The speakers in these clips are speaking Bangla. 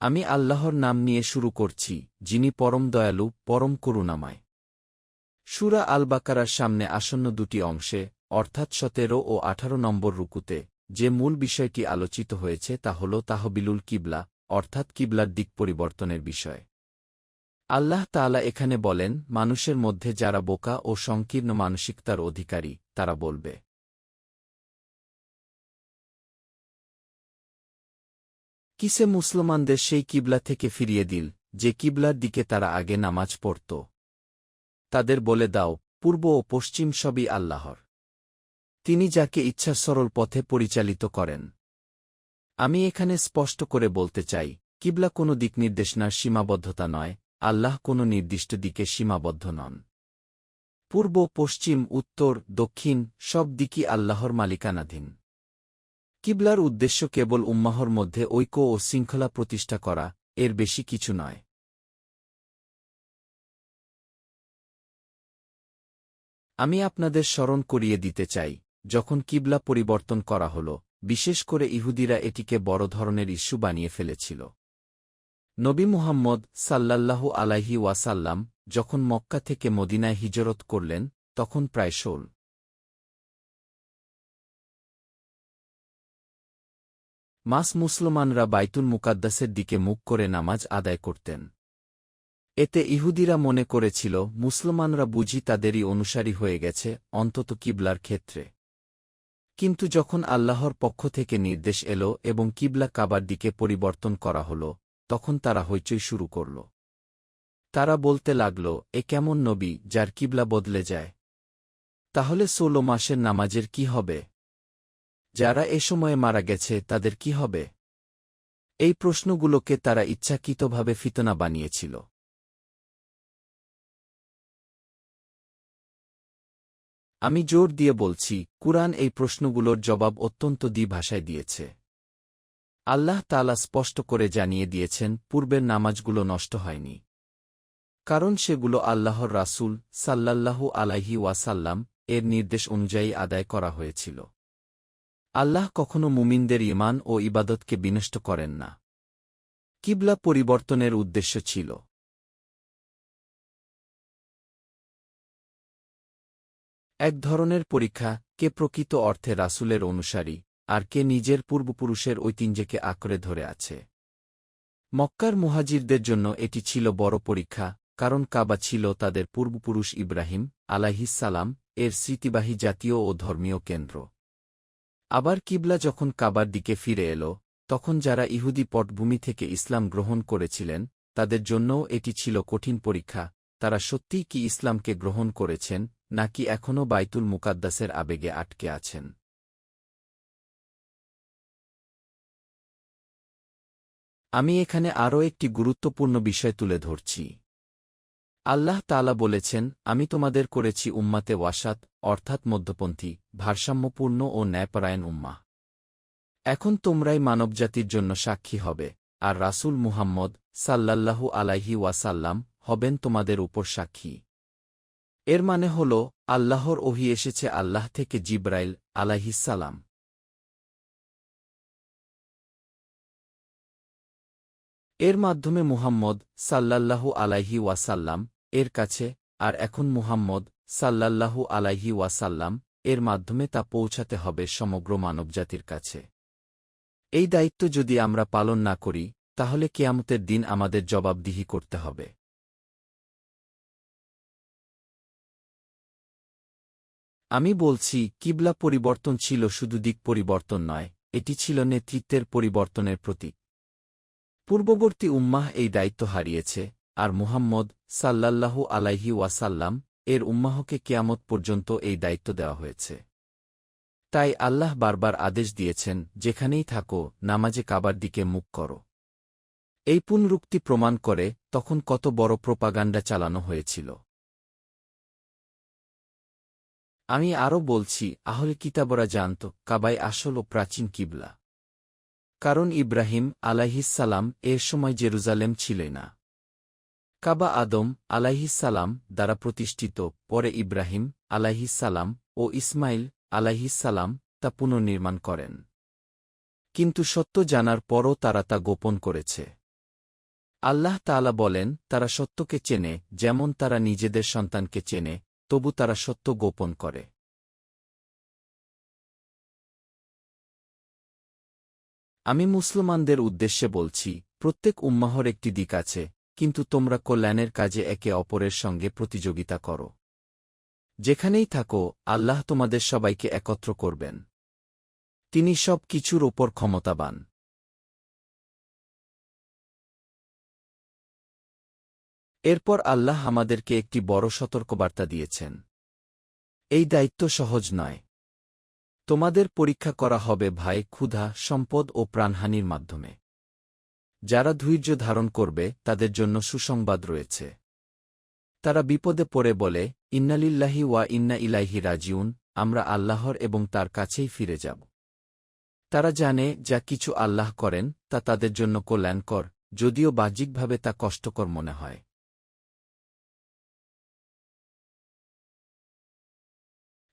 আমি আল্লাহর নাম নিয়ে শুরু করছি, যিনি পরম দয়ালু, পরম করুণাময়। সুরা আল বাকারার সামনে আসন্ন দুটি অংশে, অর্থাৎ সতেরো ও আঠারো নম্বর রুকুতে, যে মূল বিষয়টি আলোচিত হয়েছে তা হল তাহবিলুল কিবলা, অর্থাৎ কিবলার দিক পরিবর্তনের বিষয়। আল্লাহ তাআলা এখানে বলেন, মানুষের মধ্যে যারা বোকা ও সংকীর্ণ মানসিকতার অধিকারী, তারা বলবে কিসে মুসলমানদের সেই কিবলা থেকে ফিরিয়ে দিল, যে কিবলার দিকে তারা আগে নামাজ পড়ত? তাদের বলে দাও, পূর্ব ও পশ্চিম সবই আল্লাহর। তিনি যাকে ইচ্ছা সরল পথে পরিচালিত করেন। আমি এখানে স্পষ্ট করে বলতে চাই, কিবলা কোনো দিক নির্দেশনার সীমাবদ্ধতা নয়, আল্লাহ কোনো নির্দিষ্ট দিকে সীমাবদ্ধ নন। পূর্ব, পশ্চিম, উত্তর, দক্ষিণ, সব দিকই আল্লাহর মালিকানাধীন। কিবলার উদ্দেশ্য কেবল উম্মাহর মধ্যে ঐক্য ও শৃঙ্খলা প্রতিষ্ঠা করা, এর বেশি কিছু নয়। আমি আপনাদের স্মরণ করিয়ে দিতে চাই, যখন কিবলা পরিবর্তন করা হল, বিশেষ করে ইহুদিরা এটিকে বড় ধরনের ইস্যু বানিয়ে ফেলেছিল। নবী মুহাম্মদ সাল্লাল্লাহু আলাইহি ওয়াসাল্লাম যখন মক্কা থেকে মদিনায় হিজরত করলেন, তখন প্রায় ষোল মাস মুসলমানরা বাইতুল মুকাদ্দাসের দিকে মুখ করে নামাজ আদায় করতেন। এতে ইহুদিরা মনে করেছিল, মুসলমানরা বুঝি তাদেরই অনুসারী হয়ে গেছে, অন্তত কিবলার ক্ষেত্রে। কিন্তু যখন আল্লাহর পক্ষ থেকে নির্দেশ এল এবং কিবলা কাবার দিকে পরিবর্তন করা হল, তখন তারা হইচই শুরু করল। তারা বলতে লাগল, এ কেমন নবী, যার কিবলা বদলে যায়? তাহলে ষোলো মাসের নামাজের কি হবে? যারা এ সময়ে মারা গেছে, তাদের কি হবে? এই প্রশ্নগুলোকে তারা ইচ্ছাকৃতভাবে ফিতনা বানিয়েছিল। আমি জোর দিয়ে বলছি, কুরআন এই প্রশ্নগুলোর জবাব অত্যন্ত দ্বি ভাষায় দিয়েছে। আল্লাহ তালা স্পষ্ট করে জানিয়ে দিয়েছেন, পূর্বের নামাজগুলো নষ্ট হয়নি। কারণ সেগুলো আল্লাহর রাসূল সাল্লাল্লাহু আলাইহি ওয়াসাল্লাম এর নির্দেশ অনুযায়ী আদায় করা হয়েছিল। আল্লাহ কখনো মুমিনদের ইমান ও ইবাদতকে বিনষ্ট করেন না। কিবলা পরিবর্তনের উদ্দেশ্য ছিল। এক ধরনের পরীক্ষা, কে প্রকৃত অর্থে রাসূলের অনুসারী, আর কে নিজের পূর্বপুরুষের ঐতিহ্যকে আঁকড়ে ধরে আছে। মক্কার মুহাজিরদের জন্য এটি ছিল বড় পরীক্ষা, কারণ কাবা ছিল তাদের পূর্বপুরুষ ইব্রাহিম আলাহিসাল্লাম এর স্মৃতিবাহী জাতীয় ও ধর্মীয় কেন্দ্র। আবার কিবলা যখন কাবার দিকে ফিরে এল, তখন যারা ইহুদি পটভূমি থেকে ইসলাম গ্রহণ করেছিলেন, তাদের জন্যও এটি ছিল কঠিন পরীক্ষা, তারা সত্যিই কি ইসলামকে গ্রহণ করেছেন, নাকি এখনও বাইতুল মুকাদ্দাসের আবেগে আটকে আছেন? আমি এখানে আরও একটি গুরুত্বপূর্ণ বিষয় তুলে ধরছি। আল্লাহ তালা বলেছেন, আমি তোমাদের করেছি উম্মাতে ওয়াসাত, অর্থাৎ মধ্যপন্থী, ভারসাম্যপূর্ণ ও ন্যায়পরায়ণ উম্মা এখন তোমরাই মানবজাতির জন্য সাক্ষী হবে, আর রাসূল মুহাম্মদ সাল্লাল্লাহু আলাইহি ওয়াসাল্লাম হবেন তোমাদের উপর সাক্ষী। এর মানে হল, আল্লাহর ওহি এসেছে আল্লাহ থেকে জিব্রাইল আলাইহিসালাম এর মাধ্যমে মুহাম্মদ সাল্লাল্লাহু আলাইহি ওয়াসাল্লাম এর কাছে, আর এখন মুহাম্মদ সাল্লাল্লাহু আলাইহি ওয়াসাল্লাম এর মাধ্যমে তা পৌঁছাতে হবে সমগ্র মানবজাতির কাছে। এই দায়িত্ব যদি আমরা পালন না করি, তাহলে কেয়ামতের দিন আমাদের জবাবদিহি করতে হবে। আমি বলছি, কিবলা পরিবর্তন ছিল শুধু দিক পরিবর্তন নয়, এটি ছিল নেতৃত্বের পরিবর্তনের প্রতীক। পূর্ববর্তী উম্মাহ এই দায়িত্ব হারিয়েছে, আর মুহাম্মদ সাল্লাল্লাহু আলাইহি ওয়াসাল্লাম এর উম্মাহকে কেয়ামত পর্যন্ত এই দায়িত্ব দেওয়া হয়েছে। তাই আল্লাহ বারবার আদেশ দিয়েছেন, যেখানেই থাকো, নামাজে কাবার দিকে মুখ করো। এই পুনরুক্তি প্রমাণ করে তখন কত বড় প্রোপাগান্ডা চালানো হয়েছিল। আমি আরও বলছি, আহলে কিতাবরা জানত কাবাই আসল ও প্রাচীন কিবলা। কারণ ইব্রাহিম আলাইহিসালাম এর সময় জেরুজালেম ছিল না। কাবা আদম আলাইহিসালাম দ্বারা প্রতিষ্ঠিত, পরে ইব্রাহিম আলাইহিসালাম ও ইসমাইল আলাইহিসালাম তা পুনর্নির্মাণ করেন। কিন্তু সত্য জানার পরও তারা তা গোপন করেছে। আল্লাহ তাআলা বলেন, তারা সত্যকে চেনে, যেমন তারা নিজেদের সন্তানকে চেনে, তবু তারা সত্য গোপন করে। আমি মুসলমানদের উদ্দেশ্যে বলছি, প্রত্যেক উম্মাহর একটি দিক আছে, কিন্তু তোমরা কল্যাণের কাজে একে অপরের সঙ্গে প্রতিযোগিতা করো। যেখানেই থাকো, আল্লাহ তোমাদের সবাইকে একত্র করবেন। তিনি সব কিছুর ওপর ক্ষমতাবান। এরপর আল্লাহ আমাদেরকে একটি বড় সতর্কবার্তা দিয়েছেন। এই দায়িত্ব সহজ নয়। তোমাদের পরীক্ষা করা হবে ভাই ক্ষুধা, সম্পদ ও প্রাণহানির মাধ্যমে। যারা ধৈর্য ধারণ করবে, তাদের জন্য সুসংবাদ রয়েছে। তারা বিপদে পড়ে বলে, ইন্নালিল্লাহি ওয়া ইন্না ইলাইহি রাজিউন, আমরা আল্লাহর এবং তার কাছেই ফিরে যাব। তারা জানে, যা কিছু আল্লাহ করেন, তা তাদের জন্য কল্যাণকর, যদিও বাহ্যিকভাবে তা কষ্টকর মনে হয়।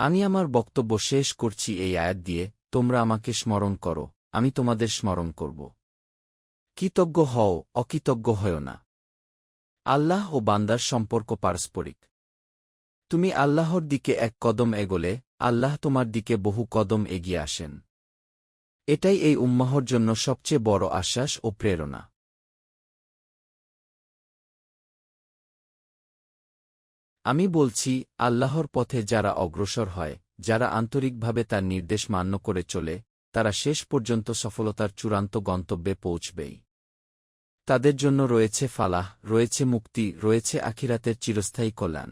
আমি আমার বক্তব্য শেষ করছি এই আয়াত দিয়ে, তোমরা আমাকে স্মরণ করো, আমি তোমাদের স্মরণ করব। কৃতজ্ঞ হও, অকৃতজ্ঞ হও না। আল্লাহ ও বান্দার সম্পর্ক পারস্পরিক। তুমি আল্লাহর দিকে এক কদম এগোলে, আল্লাহ তোমার দিকে বহু কদম এগিয়ে আসেন। এটাই এই উম্মাহর জন্য সবচেয়ে বড় আশ্বাস ও প্রেরণা। আমি বলছি, আল্লাহর পথে যারা অগ্রসর হয়, যারা আন্তরিকভাবে তার নির্দেশ মান্য করে চলে, তারা শেষ পর্যন্ত সফলতার চূড়ান্ত গন্তব্যে পৌঁছবেই। তাদের জন্য রয়েছে ফালাহ, রয়েছে মুক্তি, রয়েছে আখিরাতের চিরস্থায়ী কল্যাণ।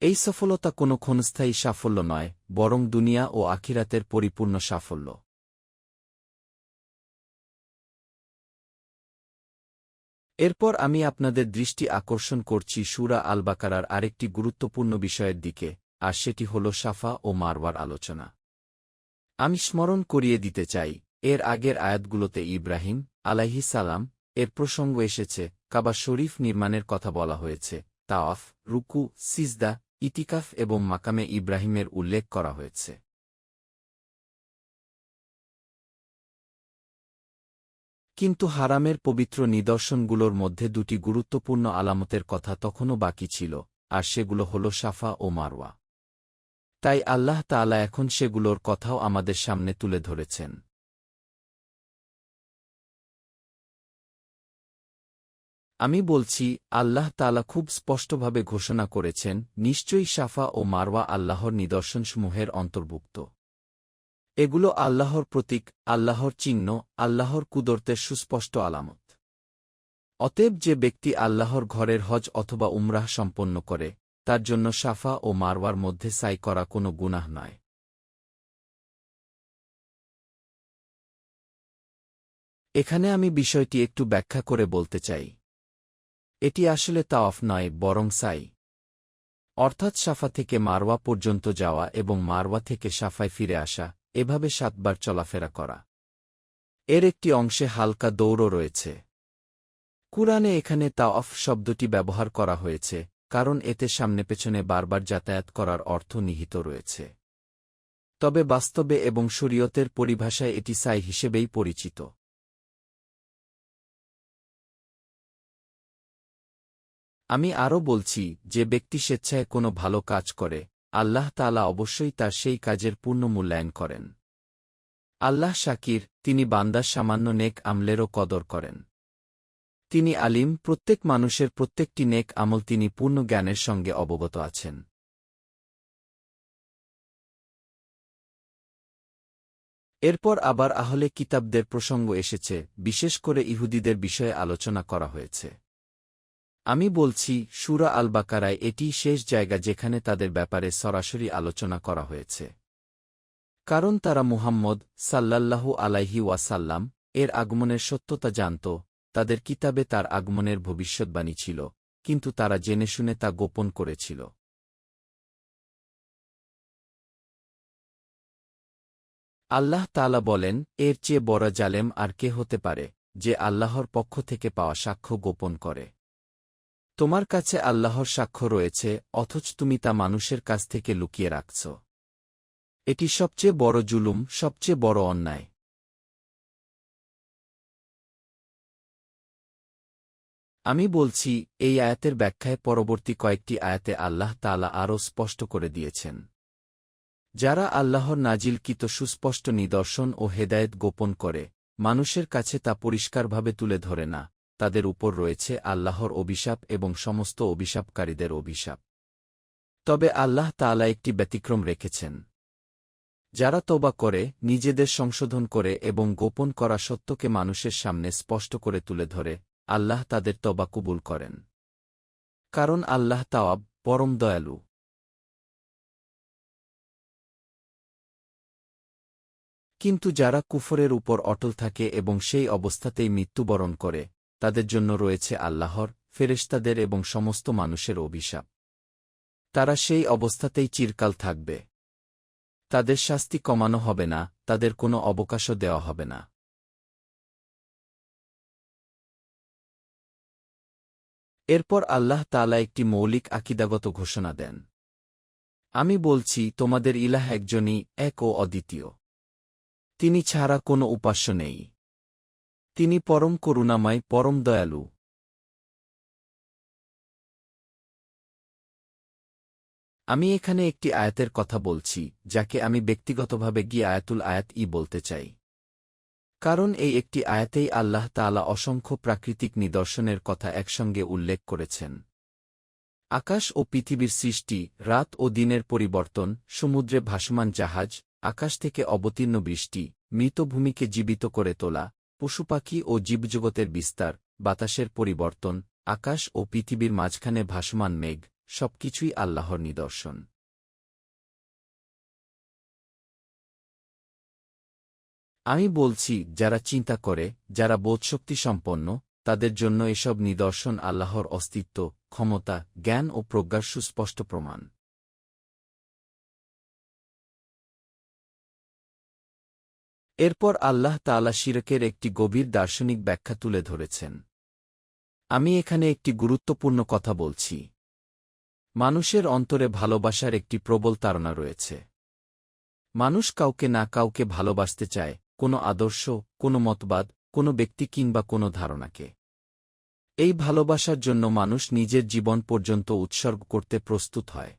এই সফলতা কোনো ক্ষণস্থায়ী সাফল্য নয়, বরং দুনিয়া ও আখিরাতের পরিপূর্ণ সাফল্য। এরপর আমি আপনাদের দৃষ্টি আকর্ষণ করছি সুরা আল বাকারার আরেকটি গুরুত্বপূর্ণ বিষয়ের দিকে, আর সেটি হল সাফা ও মারওয়ার আলোচনা। আমি স্মরণ করিয়ে দিতে চাই, এর আগের আয়াতগুলোতে ইব্রাহিম আলাহি সালাম, এর প্রসঙ্গ এসেছে, কাবা শরীফ নির্মাণের কথা বলা হয়েছে, তাওয়াফ, রুকু, সিজদা, ইতিকাফ এবং মাকামে ইব্রাহিমের উল্লেখ করা হয়েছে। কিন্তু হারামের পবিত্র নিদর্শনগুলোর মধ্যে দুটি গুরুত্বপূর্ণ আলামতের কথা তখনও বাকি ছিল, আর সেগুলো হল সাফা ও মারওয়া। তাই আল্লাহ তাআলা এখন সেগুলোর কথাও আমাদের সামনে তুলে ধরেছেন। আমি বলছি, আল্লাহ তালা খুব স্পষ্টভাবে ঘোষণা করেছেন, নিশ্চয়ই সাফা ও মারওয়া আল্লাহর নিদর্শনসমূহের অন্তর্ভুক্ত। এগুলো আল্লাহর প্রতীক, আল্লাহর চিহ্ন, আল্লাহর কুদরতের সুস্পষ্ট আলামত। অতএব যে ব্যক্তি আল্লাহর ঘরের হজ অথবা উমরাহ সম্পন্ন করে, তার জন্য সাফা ও মারওয়ার মধ্যে সাই করা কোনো গুনাহ নয়। এখানে আমি বিষয়টি একটু ব্যাখ্যা করে বলতে চাই। এটি আসলে তাওয়াফ নয়, বরং সাই। অর্থাৎ সাফা থেকে মারওয়া পর্যন্ত যাওয়া এবং মারওয়া থেকে সাফায় ফিরে আসা এভাবে সাতবার চলাফেরা করা। এর একটি অংশে হালকা দৌড়ও রয়েছে। কুরআনে এখানে তা অফ শব্দটি ব্যবহার করা হয়েছে, কারণ এতে সামনে পেছনে বারবার যাতায়াত করার অর্থ নিহিত রয়েছে। তবে বাস্তবে এবং শরীয়তের পরিভাষায় এটি সাই হিসেবেই পরিচিত। আমি আরও বলছি, যে ব্যক্তি স্বেচ্ছায় কোনো ভালো কাজ করে আল্লাহ তালা অবশ্যই তার সেই কাজের পূর্ণ মূল্যায়ন করেন। আল্লাহ শাকির, তিনি বান্দার সামান্য নেক আমলেরও কদর করেন। তিনি আলিম, প্রত্যেক মানুষের প্রত্যেকটি নেক আমল তিনি পূর্ণ জ্ঞানের সঙ্গে অবগত আছেন। এরপর আবার আহলে কিতাবদের প্রসঙ্গ এসেছে, বিশেষ করে ইহুদিদের বিষয়ে আলোচনা করা হয়েছে। আমি বলছি, সুরা আল বাকারায় এটি শেষ জায়গা যেখানে তাদের ব্যাপারে সরাসরি আলোচনা করা হয়েছে। কারণ তারা মুহাম্মদ সাল্লাল্লাহু আলাইহি ওয়াসাল্লাম এর আগমনের সত্যতা জানত, তাদের কিতাবে তার আগমনের ভবিষ্যৎবাণী ছিল, কিন্তু তারা জেনে শুনে তা গোপন করেছিল। আল্লাহ তালা বলেন, এর চেয়ে বড় জালেম আর কে হতে পারে, যে আল্লাহর পক্ষ থেকে পাওয়া সাক্ষ্য গোপন করে। তোমার কাছে আল্লাহর সাক্ষ্য রয়েছে, অথচ তুমি তা মানুষের কাছ থেকে লুকিয়ে রাখছ। এটি সবচেয়ে বড় জুলুম, সবচেয়ে বড় অন্যায়। আমি বলছি, এই আয়াতের ব্যাখ্যায় পরবর্তী কয়েকটি আয়াতে আল্লাহ তালা আরও স্পষ্ট করে দিয়েছেন। যারা আল্লাহর নাজিলকৃত সুস্পষ্ট নিদর্শন ও হেদায়েত গোপন করে, মানুষের কাছে তা পরিষ্কারভাবে তুলে ধরে না। তাদের উপর রয়েছে আল্লাহর অভিশাপ এবং সমস্ত অভিশাপকারীদের অভিশাপ। তবে আল্লাহ তাআলা একটি ব্যতিক্রম রেখেছেন। যারা তোবা করে, নিজেদের সংশোধন করে এবং গোপন করা সত্যকে মানুষের সামনে স্পষ্ট করে তুলে ধরে, আল্লাহ তাদের তবা কবুল করেন। কারণ আল্লাহ তাওয়াব পরম দয়ালু। কিন্তু যারা কুফরের উপর অটল থাকে এবং সেই অবস্থাতেই মৃত্যুবরণ করে তাদের জন্য রয়েছে আল্লাহর, ফেরেশতাদের এবং সমস্ত মানুষের অভিশাপ। তারা সেই অবস্থাতেই চিরকাল থাকবে। তাদের শাস্তি কমানো হবে না, তাদের কোনো অবকাশও দেওয়া হবে না। এরপর আল্লাহ তালা একটি মৌলিক আকিদাগত ঘোষণা দেন। আমি বলছি, তোমাদের ইলাহ একজনই, এক ও অদ্বিতীয়। তিনি ছাড়া কোনো উপাস্য নেই। তিনি পরম করুণাময়, পরম দয়ালু। আমি এখানে একটি আয়াতের কথা বলছি, যাকে আমি ব্যক্তিগতভাবে গিয়ে আয়াতুল আয়াত ই বলতে চাই। কারণ এই একটি আয়াতেই আল্লাহ তালা অসংখ্য প্রাকৃতিক নিদর্শনের কথা একসঙ্গে উল্লেখ করেছেন। আকাশ ও পৃথিবীর সৃষ্টি, রাত ও দিনের পরিবর্তন, সমুদ্রে ভাসমান জাহাজ, আকাশ থেকে অবতীর্ণ বৃষ্টি মৃতভূমিকে জীবিত করে তোলা পশুপাখি ও জীবজগতের বিস্তার, বাতাসের পরিবর্তন, আকাশ ও পৃথিবীর মাঝখানে ভাসমান মেঘ, সবকিছুই আল্লাহর নিদর্শন। আমি বলছি, যারা চিন্তা করে, যারা বোধশক্তি সম্পন্ন, তাদের জন্য এসব নিদর্শন আল্লাহর অস্তিত্ব, ক্ষমতা, জ্ঞান ও প্রজ্ঞার সুস্পষ্ট প্রমাণ। এরপর আল্লাহ তালা শিরকের একটি গভীর দার্শনিক ব্যাখ্যা তুলে ধরেছেন। আমি এখানে একটি গুরুত্বপূর্ণ কথা বলছি। মানুষের অন্তরে ভালোবাসার একটি প্রবল তাড়না রয়েছে। মানুষ কাউকে না কাউকে ভালোবাসতে চায়, কোনো আদর্শ, কোনো মতবাদ, কোনো ব্যক্তি কিংবা কোনো ধারণাকে। এই ভালোবাসার জন্য মানুষ নিজের জীবন পর্যন্ত উৎসর্গ করতে প্রস্তুত হয়।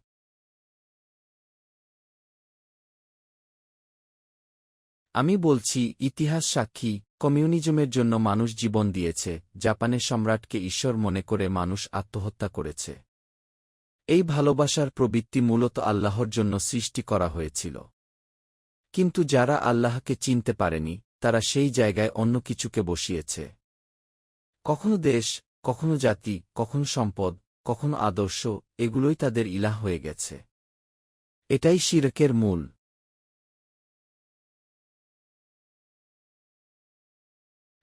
আমি বলছি, ইতিহাস সাক্ষী, কমিউনিজমের জন্য মানুষ জীবন দিয়েছে, জাপানের সম্রাটকে ঈশ্বর মনে করে মানুষ আত্মহত্যা করেছে। এই ভালোবাসার প্রবৃত্তি মূলত আল্লাহর জন্য সৃষ্টি করা হয়েছিল। কিন্তু যারা আল্লাহকে চিনতে পারেনি, তারা সেই জায়গায় অন্য কিছুকে বসিয়েছে। কখনো দেশ, কখনো জাতি, কখনো সম্পদ, কখনো আদর্শ, এগুলোই তাদের ইলাহ হয়ে গেছে। এটাই শিরকের মূল।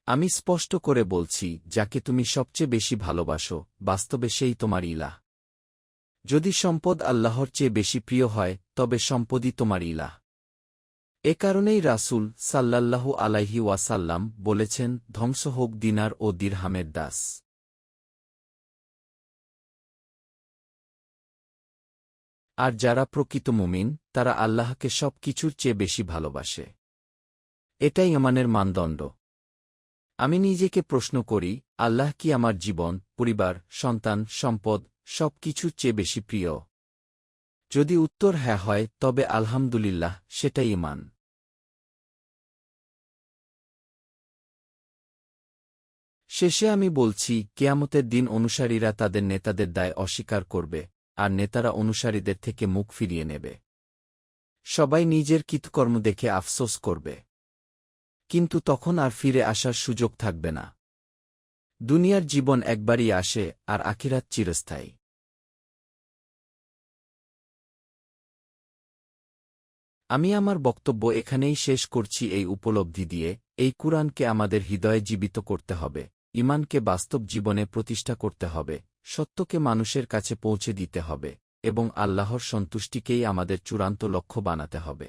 আমি স্পষ্ট করে বলছি, যাকে তুমি সবচেয়ে বেশি ভালোবাসো, বাস্তবে সেই তোমার ইলাহ। যদি সম্পদ আল্লাহর চেয়ে বেশি প্রিয় হয়, তবে সম্পদই তোমার ইলাহ। এ কারণেই রাসুল সাল্লাল্লাহু আলাইহি ওয়াসাল্লাম বলেছেন, ধ্বংস হোক দিনার ও দিরহামের দাস। আর যারা প্রকৃত মুমিন, তারা আল্লাহকে সব কিছুর চেয়ে বেশি ভালোবাসে। এটাই আমানের মানদণ্ড। আমি নিজেকে প্রশ্ন করি, আল্লাহ কি আমার জীবন, পরিবার, সন্তান, সম্পদ সব কিছুর চেয়ে বেশি প্রিয়? যদি উত্তর হ্যাঁ হয়, তবে আলহামদুলিল্লাহ, সেটাই ইমান শেষে আমি বলছি, কেয়ামতের দিন অনুসারীরা তাদের নেতাদের দায় অস্বীকার করবে, আর নেতারা অনুসারীদের থেকে মুখ ফিরিয়ে নেবে। সবাই নিজের কৃতকর্ম দেখে আফসোস করবে। কিন্তু তখন আর ফিরে আসার সুযোগ থাকবে না। দুনিয়ার জীবন একবারই আসে আর আখিরাত চিরস্থায়ী। আমি আমার বক্তব্য এখানেই শেষ করছি এই উপলব্ধি দিয়ে, এই কুরআনকে আমাদের হৃদয়ে জীবিত করতে হবে ইমানকে বাস্তব জীবনে প্রতিষ্ঠা করতে হবে, সত্যকে মানুষের কাছে পৌঁছে দিতে হবে, এবং আল্লাহর সন্তুষ্টিকেই আমাদের চূড়ান্ত লক্ষ্য বানাতে হবে।